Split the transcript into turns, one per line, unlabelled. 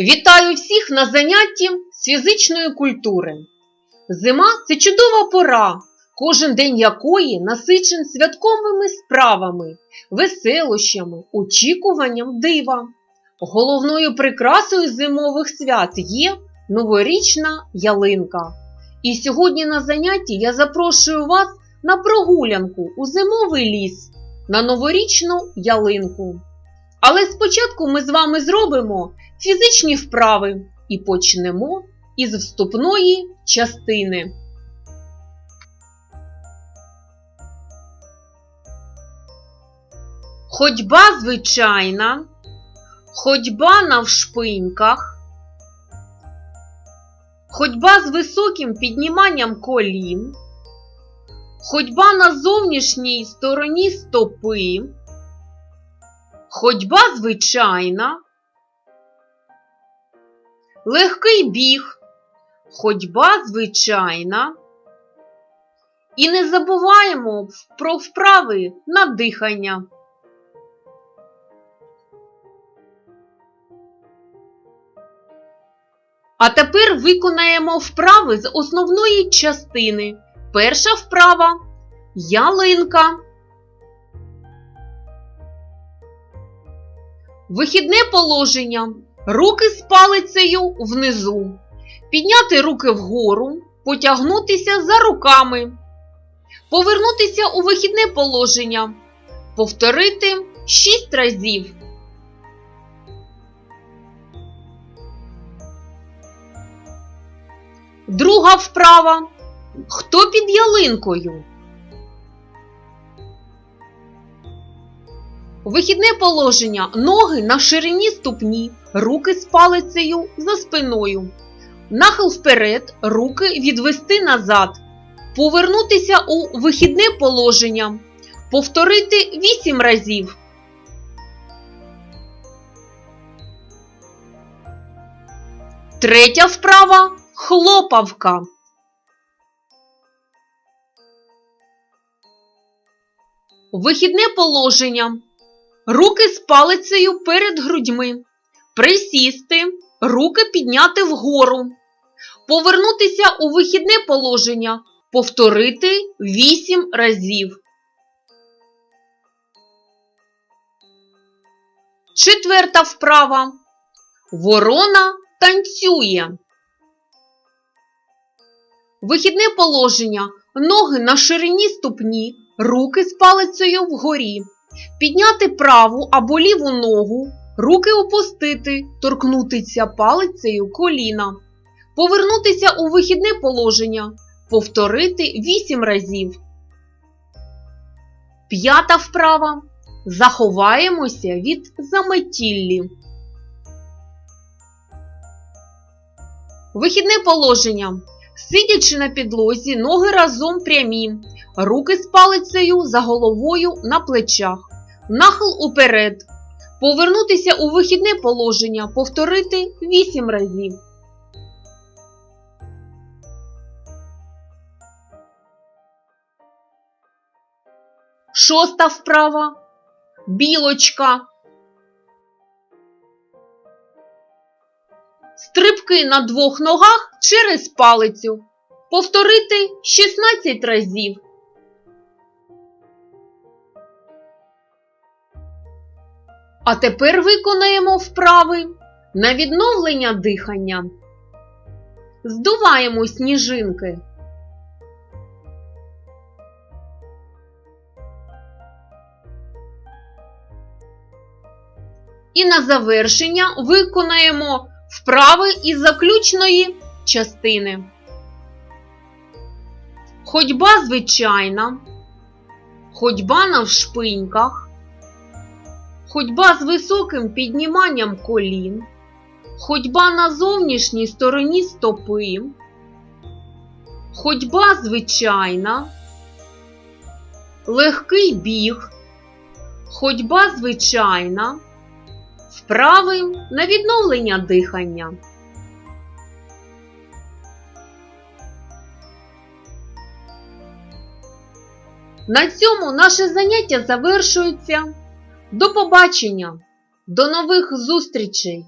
Вітаю всіх на занятті з фізичної культури. Зима це чудова пора, кожен день якої насичен святковими справами, веселощами, очікуванням дива. Головною прикрасою зимових свят є новорічна ялинка. І сьогодні на занятті я запрошую вас на прогулянку у зимовий ліс на новорічну ялинку. Але спочатку ми з вами зробимо фізичні вправи і почнемо із вступної частини. Ходьба звичайна, ходьба навшпиньках, ходьба з високим підніманням колін, ходьба на зовнішній стороні стопи, ходьба звичайна, легкий біг, ходьба звичайна. І не забуваємо про вправи на дихання. А тепер виконаємо вправи з основної частини. Перша вправа ялинка. Вихідне положення. Руки з палицею внизу. Підняти руки вгору, потягнутися за руками. Повернутися у вихідне положення. Повторити 6 разів. Друга вправа. Хто під ялинкою? Вихідне положення. Ноги на ширині ступні, руки з палицею за спиною. Нахил вперед, руки відвести назад. Повернутися у вихідне положення. Повторити 8 разів. Третя вправа хлопавка. Вихідне положення. Руки з палицею перед грудьми. Присісти, руки підняти вгору. Повернутися у вихідне положення. Повторити 8 разів. Четверта вправа. Ворона танцює. Вихідне положення. Ноги на ширині ступні, руки з палицею вгорі. Підняти праву або ліву ногу, руки опустити, торкнутися палицею коліна. Повернутися у вихідне положення. Повторити 8 разів. П'ята вправа. Заховаємося від заметіллі. Вихідне положення. Сидячи на підлозі, ноги разом прямі, руки з палицею за головою на плечах, нахил уперед. Повернутися у вихідне положення, повторити 8 разів. Шоста вправа. Білочка. Стрибки на двох ногах через палицю. Повторити 16 разів. А тепер виконаємо вправи на відновлення дихання. Здуваємо сніжинки. І на завершення виконаємо вправи із заключної частини. Ходьба звичайна, ходьба навшпиньках, ходьба з високим підніманням колін, ходьба на зовнішній стороні стопи, ходьба звичайна, легкий біг, ходьба звичайна. Вправи на відновлення дихання. На цьому наше заняття завершується. До побачення! До нових зустрічей!